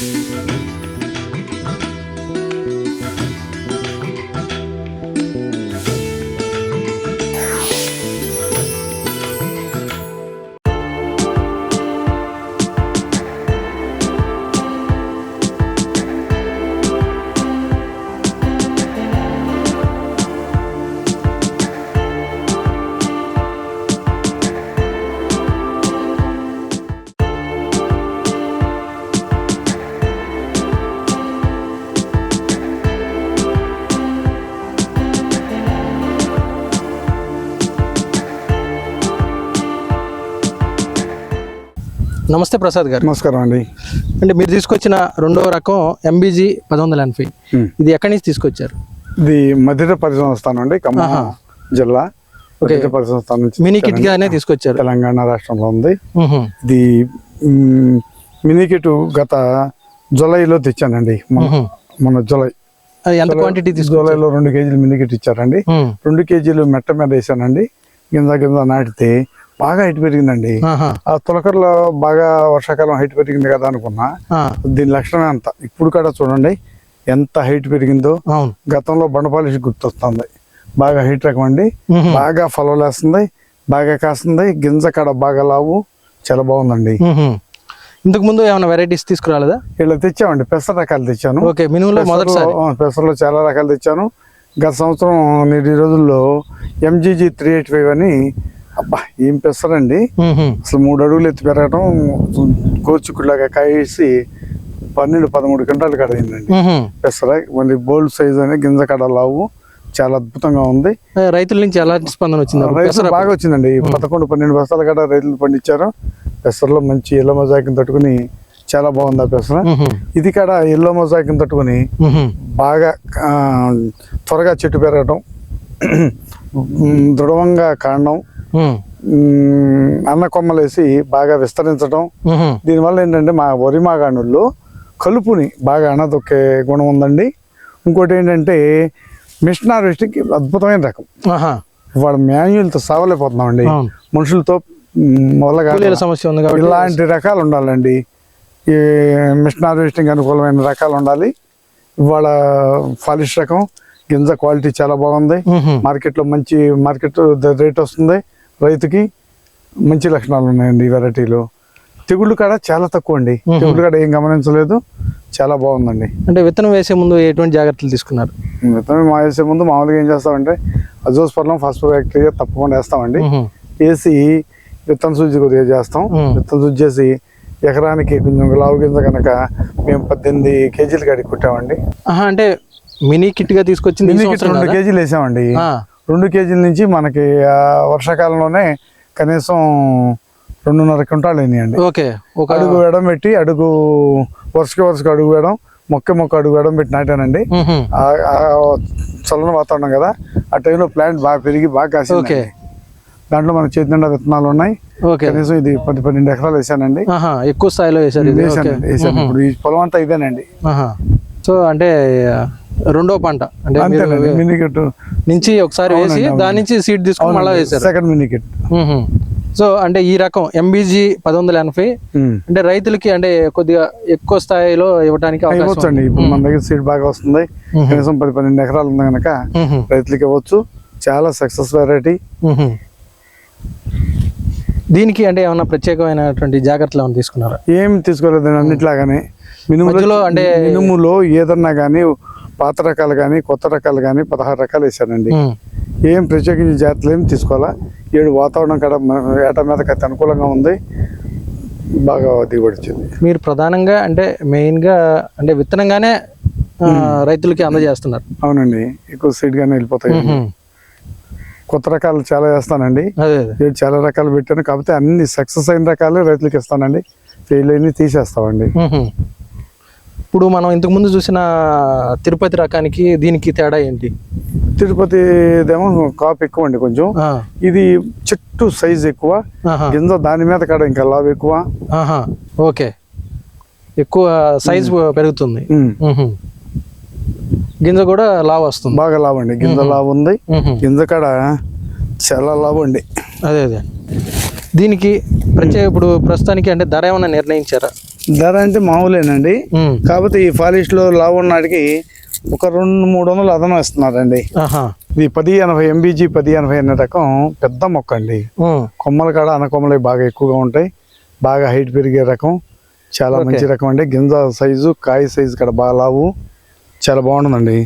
Música నమస్తే ప్రసాద్ గారు. నమస్కారం అండి. అంటే మీరు తీసుకొచ్చిన రెండో రకం ఎంబీజీ పది వందల ఎనభై. ఇది ఎక్కడి నుంచి తీసుకొచ్చారు? ఇది మధ్య పరిశ్రమ స్థానం అండి ఖమ్మం. జిల్లా. పరిశ్రమ స్థానం నుంచి మినీ కిట్ గానే తీసుకొచ్చారు. తెలంగాణ రాష్ట్రంలో ఉంది. ఇది మినీ కిట్ గత జూలైలో తెచ్చానండి. మొన్న జూలై. ఎంత క్వాంటిటీ జూలైలో రెండు కేజీలు మినీ కిట్ ఇచ్చారండి. రెండు కేజీలు మెట్ట మీద వేసానండి. గింజ గింజ నాటితే బాగా హైట్ పెరిగిందండి. ఆ తులకర్లో బాగా వర్షాకాలం హైట్ పెరిగింది కదా అనుకున్నా. దీని లక్షణమే అంత. ఇప్పుడు కూడా చూడండి ఎంత హైట్ పెరిగిందో గతంలో బండపాలిష్ గుర్తొస్తుంది. బాగా హీట్ రకం అండి. బాగా ఫలవలేస్తుంది బాగా కాస్తుంది గింజ కాడ బాగా లావు చాలా బాగుందండి. ఇంతకు ముందు ఏమైనా వెరైటీస్ తీసుకురాలేదా? ఇలా తెచ్చామండి పెసర రకాలు తెచ్చాను. ఓకే మినుములో మొదటిసారి. పెసరలో ఆ, పెసరలో చాలా రకాలు తెచ్చాను. గత సంవత్సరం నేటి రోజుల్లో ఎంజీజీ త్రీ ఎయిట్ ఫైవ్ అని అబ్బా ఏం పెసరండి. అసలు మూడు అడుగులు ఎత్తి పెరగడం కోచుకులాగా కాయేసి పన్నెండు పదమూడు గంటలు కడయిందండి మ్హూ. పెసర మళ్ళీ బోల్డ్ సైజ్ అని గింజ కడ లావు. చాలా అద్భుతంగా ఉంది. రైతుల నుంచి ఎలాంటి స్పందన వచ్చింది? రైతులు బాగా వచ్చిందండి. పదకొండు పన్నెండు బస్తాలు కూడా రైతులు పండించారు. పెసరలో మంచి ఎల్లో మొజాయికి తట్టుకుని చాలా బాగుంది ఆ పెసర. ఇది కూడా ఎల్లో మొజాయికి తట్టుకుని. బాగా త్వరగా చెట్టు పెరగడం ఉమ్, దృఢంగా కాండం అన్న కొమ్మలేసి బాగా విస్తరించడం. దీనివల్ల ఏంటంటే మా వరి మాగాణుల్లో కలుపుని బాగా అణదొక్కే గుణం ఉందండి. ఇంకోటి ఏంటంటే మిషన్ హార్వెస్టింగ్ అద్భుతమైన రకం. వాళ్ళ మాన్యువల్తో సావలేకపోతున్నామండి. మనుషులతో మ్, వల్ల కూలీల సమస్య ఉంది కాబట్టి ఇలాంటి రకాలు ఉండాలండి. ఈ మిషన్ హార్వెస్టింగ్ అనుకూలమైన రకాలు ఉండాలి. ఇవాళ పాలిష్ రకం గింజ క్వాలిటీ చాలా బాగుంది. మార్కెట్లో మంచి మార్కెట్ రేట్ వస్తుంది. రైతుకి మంచి లక్షణాలు ఉన్నాయండి ఈ వెరైటీలు. తెగుళ్ళు కాడ చాలా తక్కువ అండి. తెగుళ్ళు కాడ ఏం గమనించలేదు. చాలా బాగుందండి. అంటే విత్తనం వేసే ముందు ఎటువంటి జాగ్రత్తలు తీసుకున్నారు? విత్తనం మా వేసే ముందు మామూలుగా ఏం చేస్తామంటే అజోస్పర్లం ఫస్ట్ బ్యాక్టీరియా తప్పకుండా వేస్తామండి. వేసి విత్తన శుద్ధి కొద్దిగా చేస్తాం. విత్తన శుద్ధి చేసి ఎకరానికి కొంచెం లావు కింద కనుక మేము పద్దెనిమిది కేజీలు కాడికి కొట్టామండి. అంటే మినీ కిట్గా తీసుకొచ్చింది రెండు? కేజీలు వేసామండి. రెండు కేజీల నుంచి మనకి వర్షాకాలంలోనే కనీసం రెండున్నర క్వింటాలు అయినాయండి. ఓకే ఒక అడుగు వేయడం పెట్టి అడుగు వరుసకి వరుసకి అడుగు వేయడం మొక్క మొక్క అడుగు వేయడం పెట్టి నాటానండి. చల్లని వాతావరణం కదా ఆ టైంలో ప్లాంట్ బాగా పెరిగి బాగా కాసింది ఓకే. దాంట్లో మన చేతి నిండా విత్తనాలు ఉన్నాయి. కనీసం ఇది పది పన్నెండు ఎకరాలు వేసానండి. ఎక్కువ స్థాయిలో వేసానండి వేసాను ఇప్పుడు ఈ పొలం అంతా ఇదేనండి. సో అంటే రెండో పంట. అంటే మినికెట్ నుంచి ఒకసారి వేసి దాని నుంచి సీడ్ తీసుకుని మళ్ళీ వేశారు. సెకండ్ మినికెట్. సో అంటే ఈ రకం ఎంబీజీ పది వందల ఎనభై. అంటే రైతులకి అంటే కొద్దిగా ఎక్కువ స్థాయిలో ఇవ్వడానికి అవకాశం ఇవ్వచ్చు అండి. ఇప్పుడు మన దగ్గర సీడ్ బాగా వస్తుంది. కనీసం పది పన్నెండు ఎకరాలు ఉంది కనుక. రైతులకి ఇవ్వచ్చు. చాలా సక్సెస్ వెరైటీ. దీనికి అంటే ఏమన్నా ప్రత్యేకమైనటువంటి జాగ్రత్తలు ఏమైనా తీసుకున్నారా? ఏం తీసుకోలేదండి అన్నిట్లాగానే. మినుములో అంటే- మినుములో ఏదన్నా కానీ పాత రకాలు కానీ కొత్త రకాలు కానీ పదహారు రకాలు వేసానండి. ఏం ప్రత్యేకించి జాగ్రత్తలు ఏం తీసుకోవాలా? ఏడు వాతావరణం కాడ ఏట మీద అనుకూలంగా ఉంది. బాగా దిగుబడి వచ్చింది. మీరు ప్రధానంగా అంటే మెయిన్గా అంటే విత్తనంగానే రైతులకి అందజేస్తున్నారు. అవునండి. ఎక్కువ సీడ్ గానే వెళ్ళిపోతాయి. కొత్త రకాలు చాలా వేస్తానండి. చాలా రకాలు పెట్టాను. కాకపోతే అన్ని సక్సెస్ అయిన రకాలే రైతులకు ఇస్తానండి. ఫెయిల్ అయిన తీసేస్తామండి. ఇప్పుడు మనం ఇంతకు ముందు చూసిన తిరుపతి రకానికి దీనికి తేడా ఏంటి? తిరుపతి ఏమో కాపు ఎక్కువ అండి కొంచెం. ఇది చెట్టు సైజ్ ఎక్కువ. గింజ దాని మీద కాడ ఇంకా లావు ఎక్కువ. ఓకే. ఎక్కువ సైజ్ పెరుగుతుంది. గింజ కూడా లావు వస్తుంది. బాగా లావు అండి. గింజ లావు ఉంది. గింజ కాడ చాలా లావు అండి. అదే అదే. దీనికి ప్రత్యేక ఇప్పుడు ప్రస్తుతానికి అంటే ధర ఏమైనా నిర్ణయించారా? ధర అంటే మామూలేనండి. కాకపోతే ఈ ఫాలిష్లో లావు ఉన్నాడికి ఒక రెండు మూడు వందలు అదనం ఇస్తున్నారండి ఇది పది ఎనభై ఎంబీజీ పది ఎనభై అనే రకం పెద్ద మొక్క అండి. కొమ్మల కాడ అనకొమ్మలు బాగా ఎక్కువగా ఉంటాయి. బాగా హైట్ పెరిగే రకం. చాలా మంచి రకం అండి. గింజ సైజు కాయ సైజు కూడా బాగా లావు. చాలా బాగుంటుందండి.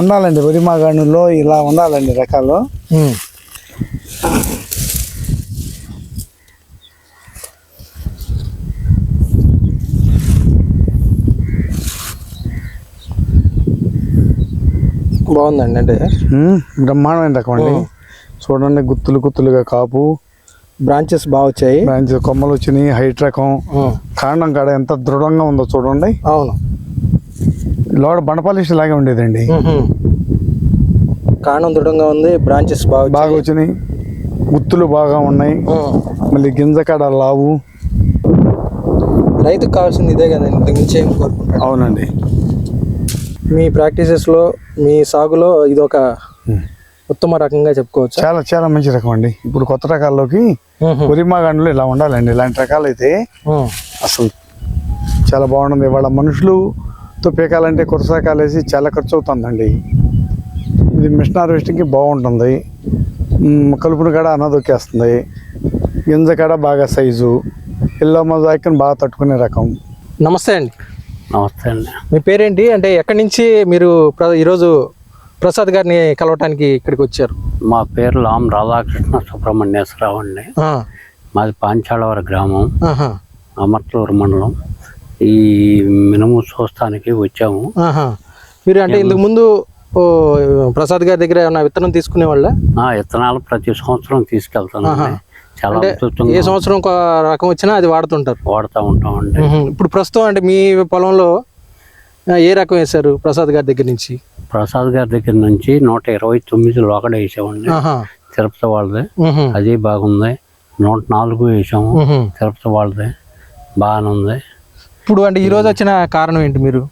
ఉండాలండి. వరి మాగాణుల్లో ఇలా ఉండాలండి రకాలు. బాగుందండి. అంటే బ్రహ్మాండమైన రకం అండి. చూడండి గుత్తులు గుత్తులుగా కాపు. బ్రాంచెస్ బాగా వచ్చాయి. బ్రాంచ్ కొమ్మలు వచ్చినాయి హైట్ రకం. కాండం కాడ ఎంత దృఢంగా ఉందో చూడండి. అవును. లోడ బండపాలిష్ లాగే ఉండేదండి. కాండం దృఢంగా ఉంది బ్రాంచెస్ బాగా. బాగా వచ్చినాయి. గుత్తులు బాగా ఉన్నాయి. మళ్ళీ గింజ కాడ లావు. రైతుకు కావాల్సింది ఇదే కదండి ఇంతకు మించి ఏం కోరుకుంటాడు అవునండి. మీ ప్రాక్టీసెస్లో మీ సాగులో ఇది ఒక ఉత్తమ రకంగా చెప్పుకోవచ్చు? చాలా చాలా మంచి రకం అండి. ఇప్పుడు కొత్త రకాల్లోకి ఉరిమాగాండ్లు ఇలా ఉండాలండి. ఇలాంటి రకాలు అయితే అసలు చాలా బాగుంటుంది. ఇవాళ మనుషులుతో పీకాలంటే కొత్త రకాలు వేసి చాలా ఖర్చు అవుతుందండి ఇది మిషన్ హార్వెస్టింగ్కి బాగుంటుంది. కలుపుని కాడ అన్నదొక్కేస్తుంది గింజ కాడ బాగా సైజు. ఇల్లో మొజాయిక్ని బాగా తట్టుకునే రకం. నమస్తే అండి. నమస్తే అండి. మీ పేరేంటి? అంటే ఎక్కడి నుంచి మీరు ఈరోజు ప్రసాద్ గారిని కలవటానికి ఇక్కడికి వచ్చారు? మా పేరు లాం రాధాకృష్ణ సుబ్రహ్మణ్యేశ్వరరావు అండి. మాది పాంచాలవర గ్రామం ఆహా, అమర్తూరు మండలం. ఈ మినుము చూస్తానికి వచ్చాము. మీరు అంటే ఇంతకు ముందు ప్రసాద్ గారి దగ్గర ఏమైనా విత్తనం తీసుకునే వాళ్ళ విత్తనాలు ప్రతి సంవత్సరం తీసుకెళ్తాను చాలా ఏ సంవత్సరం ఒక రకం వచ్చినా అది వాడుతుంటారు. వాడుతూ ఉంటామండి ఉహు. ఇప్పుడు ప్రస్తుతం అంటే మీ పొలంలో ఏ రకం వేశారు ప్రసాద్ గారి దగ్గర నుంచి? ప్రసాద్ గారి దగ్గర నుంచి నూట ఇరవై తొమ్మిది లోకడ వేసామండి. తిరుపతి వాళ్ళది. అది బాగుంది. నూట నాలుగు వేసాము. తిరుపతి వాళ్ళది. బాగానే ఉంది. ఇప్పుడు అంటే ఈ రోజు వచ్చిన కారణం ఏంటి మీరు?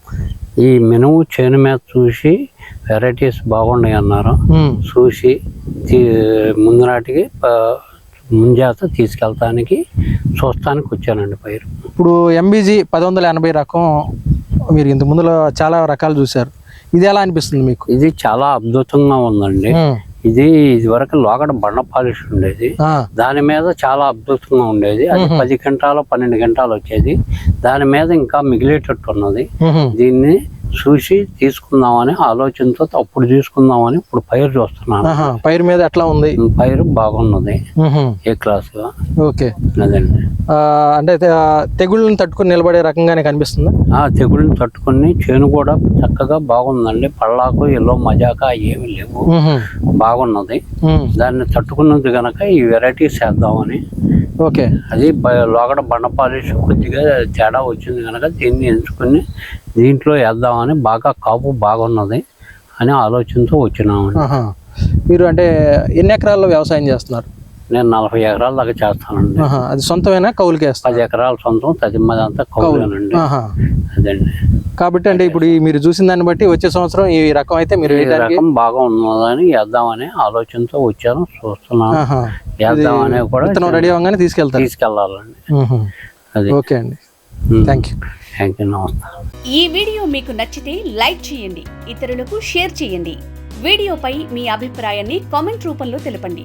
ఈ మినుము చేను మీద చూసి వెరైటీస్ బాగున్నాయి అన్నారు. చూసి ముందు నాటికి ముంజాత తీసుకెళ్తానికి చూస్తానికి వచ్చానండి పైరు. ఇప్పుడు ఎంబీజీ పది వందల ఎనభై రకం మీరు ఇంత ముందులో చాలా రకాలు చూశారు. ఇది ఎలా అనిపిస్తుంది మీకు? ఇది చాలా అద్భుతంగా ఉందండి. ఉమ్. ఇది ఇదివరకు లోకడ బండ పాలిష్ ఉండేది. దాని మీద చాలా అద్భుతంగా ఉండేది. అది పది గంటలు పన్నెండు గంటలు వచ్చేది. దాని మీద ఇంకా మిగిలేటట్టు ఉన్నది. దీన్ని చూసి తీసుకుందామని ఆలోచనతో అప్పుడు తీసుకుందామని ఇప్పుడు పైరు చూస్తున్నాను. పైరు మీద ఎట్లా ఉంది? పైరు బాగున్నది. A class okay. అదండి అంటే తెగుళ్ళని తట్టుకుని నిలబడే రకంగానే కనిపిస్తుందా? ఆ తెగుళ్ళని తట్టుకుని చేను కూడా చక్కగా బాగుందండి. పళ్ళాకు ఎల్లో మజాక ఏమి లేవు. బాగున్నది. దాన్ని తట్టుకున్నది గనక ఈ వెరైటీస్ వేద్దామని ఓకే. అది లోగడ బండ పాలిష్ కొద్దిగా తేడా వచ్చింది కనుక దీన్ని ఎంచుకుని దీంట్లో వేద్దామని బాగా కాపు బాగున్నది అని ఆలోచనతో వచ్చినామండి. ఆహా. మీరు అంటే ఎన్ని ఎకరాల్లో వ్యవసాయం చేస్తున్నారు? నేను నలభై ఎకరాల దాకా చేస్తానండి. అది సొంతమైనా? కౌలుకి వేస్తారు? పది ఎకరాల సొంతం తదిమ్మదంతా కౌలేనండి ఆహా. అదండి. కాబట్టి అంటే ఇప్పుడు మీరు చూసిన దాన్ని బట్టి వచ్చే సంవత్సరం ఈ రకం అయితే మీరు ఈ రకం బాగా ఉన్నదని వేద్దామని ఆలోచనతో వచ్చాను చూస్తున్నాను. ఆహా. వేద్దామని కూడా విత్తనం రెడీ అవ్వగానే తీసుకెళ్తారు. తీసుకెళ్ళాలండి. అది. ఓకే అండి. థ్యాంక్ యూ థ్యాంక్ యూ నమస్కారం. ఈ వీడియో మీకు నచ్చితే లైక్ చేయండి ఇతరులకు షేర్ చేయండి. వీడియోపై మీ అభిప్రాయాన్ని కామెంట్ రూపంలో తెలపండి.